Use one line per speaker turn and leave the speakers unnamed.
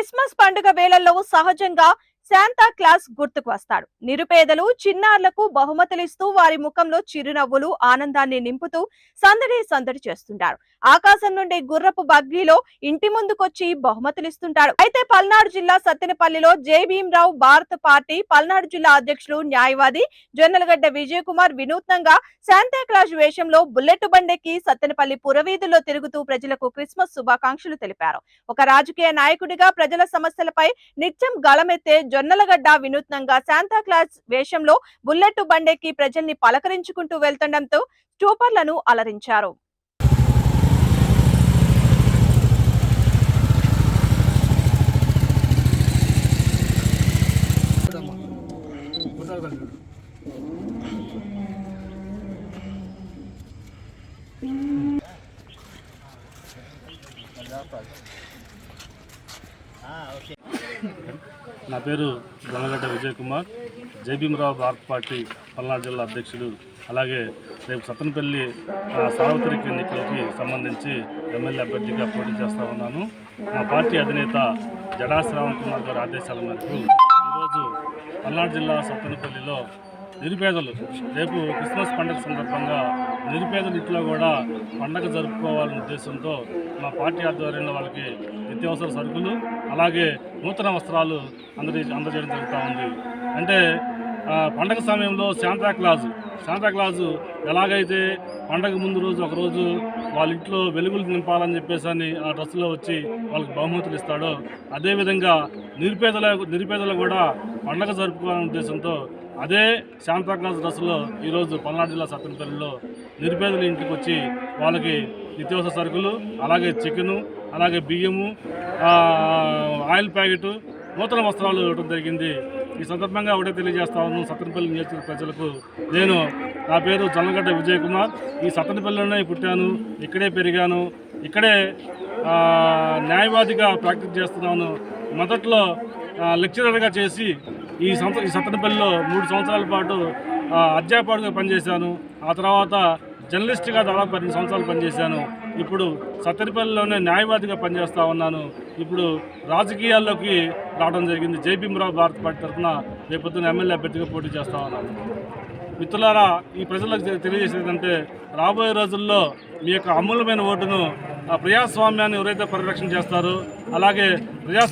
Christmas పండుగ వేళల్లో సహజంగా శాంతా క్లాస్ గుర్తుకు వస్తాడు. నిరుపేదలు చిన్నారులకు బహుమతులు ఇస్తూ వారి ముఖంలో చిరునవ్వులు ఆనందాన్ని నింపుతూ సందడి సందడి చేస్తుంటారు. ఆకాశం నుండి గుర్రపు బగ్గీలో ఇంటి ముందుకొచ్చి బహుమతులిస్తుంటాడు. అయితే పల్నాడు జిల్లా సత్తెనపల్లిలో జై. భీమరావు భారత పార్టీ పల్నాడు జిల్లా అధ్యక్షులు న్యాయవాది జొన్నలగడ్డ విజయ్ కుమార్ వినూత్నంగా శాంతా క్లాస్ వేషంలో బుల్లెట్ బండెక్కి సత్తెనపల్లి పురవీధుల్లో తిరుగుతూ ప్రజలకు క్రిస్మస్ శుభాకాంక్షలు తెలిపారు. ఒక రాజకీయ నాయకుడిగా ప్రజల సమస్యలపై నిత్యం గళమెత్తే జొన్నలగడ్డ వినూత్నంగా శాంతాక్లాస్ వేషంలో బుల్లెట్ బండెక్కి ప్రజల్ని పలకరించుకుంటూ వెళ్తుండటంతో స్టూపర్లను అలరించారు.
నా పేరు గొల్లగడ్డ విజయ్ కుమార్. జైభీమరావు భారత్ పార్టీ పల్నాడు జిల్లా అధ్యక్షుడు. అలాగే రేపు సత్తనపల్లి సార్వత్రిక ఎన్నికలకి సంబంధించి ఎమ్మెల్యే అభ్యర్థిగా పోటీ చేస్తా ఉన్నాను. మా పార్టీ అధినేత జడా శ్రావణ్ కుమార్ గారి ఆదేశాల మేరకు ఈరోజు పల్నాడు జిల్లా సత్తనపల్లిలో నిరుపేదలు రేపు క్రిస్మస్ పండుగ సందర్భంగా నిరుపేదలు ఇంట్లో కూడా పండగ జరుపుకోవాలనే ఉద్దేశంతో మా పార్టీ ఆధ్వర్యంలో వాళ్ళకి నిత్యావసర సరుకులు అలాగే నూతన వస్త్రాలు అందరి అందజేయడం జరుగుతూ ఉంది. అంటే పండగ సమయంలో శాంతా క్లాజ్. శాంతా క్లాజు ఎలాగైతే పండగ ముందు రోజు ఒకరోజు వాళ్ళ ఇంట్లో వెలుగులు నింపాలని చెప్పేసి అని ఆ డ్రస్సులో వచ్చి వాళ్ళకి బహుమతులు ఇస్తాడో అదేవిధంగా నిరుపేదల నిరుపేదలు కూడా పండగ జరుపుకోవాలనే ఉద్దేశంతో అదే శాంతా క్లాస్ డ్రెస్సులో ఈరోజు పల్నాడు జిల్లా సత్తెనపల్లిలో నిరుపేదల ఇంటికి వచ్చి వాళ్ళకి నిత్యావసర సరుకులు అలాగే చికెను అలాగే బియ్యము ఆయిల్ ప్యాకెట్ నూతన వస్త్రాలు ఇవ్వడం జరిగింది. ఈ సందర్భంగా ఒకటే తెలియజేస్తా ఉన్నాను సత్తనపల్లి నియోజకవర్గ ప్రజలకు. నేను నా పేరు జల్లగడ్డ విజయ్ కుమార్. ఈ సత్తనపల్లిలోనే పుట్టాను ఇక్కడే పెరిగాను ఇక్కడే న్యాయవాదిగా ప్రాక్టీస్ చేస్తున్నాను. మొదట్లో లెక్చరర్గా చేసి ఈ సంవత్సరం ఈ సత్తనపల్లిలో మూడు సంవత్సరాల పాటు అధ్యాపకుడిగా పనిచేశాను. ఆ తర్వాత జర్నలిస్ట్గా దాదాపు పది సంవత్సరాలు పనిచేశాను. ఇప్పుడు సత్తెనపల్లిలోనే న్యాయవాదిగా పనిచేస్తూ ఉన్నాను. ఇప్పుడు రాజకీయాల్లోకి రావడం జరిగింది. జై భీమరావు భారత్ పార్టీ తరఫున రేపొద్దున ఎమ్మెల్యే అభ్యర్థిగా పోటీ చేస్తా ఉన్నాను. మిత్రులారా ఈ ప్రజలకు తెలియజేసేదంటే రాబోయే రోజుల్లో మీ యొక్క అమూల్యమైన ఓటును ఆ ప్రజాస్వామ్యాన్ని ఎవరైతే పరిరక్షణ చేస్తారో అలాగే ప్రజా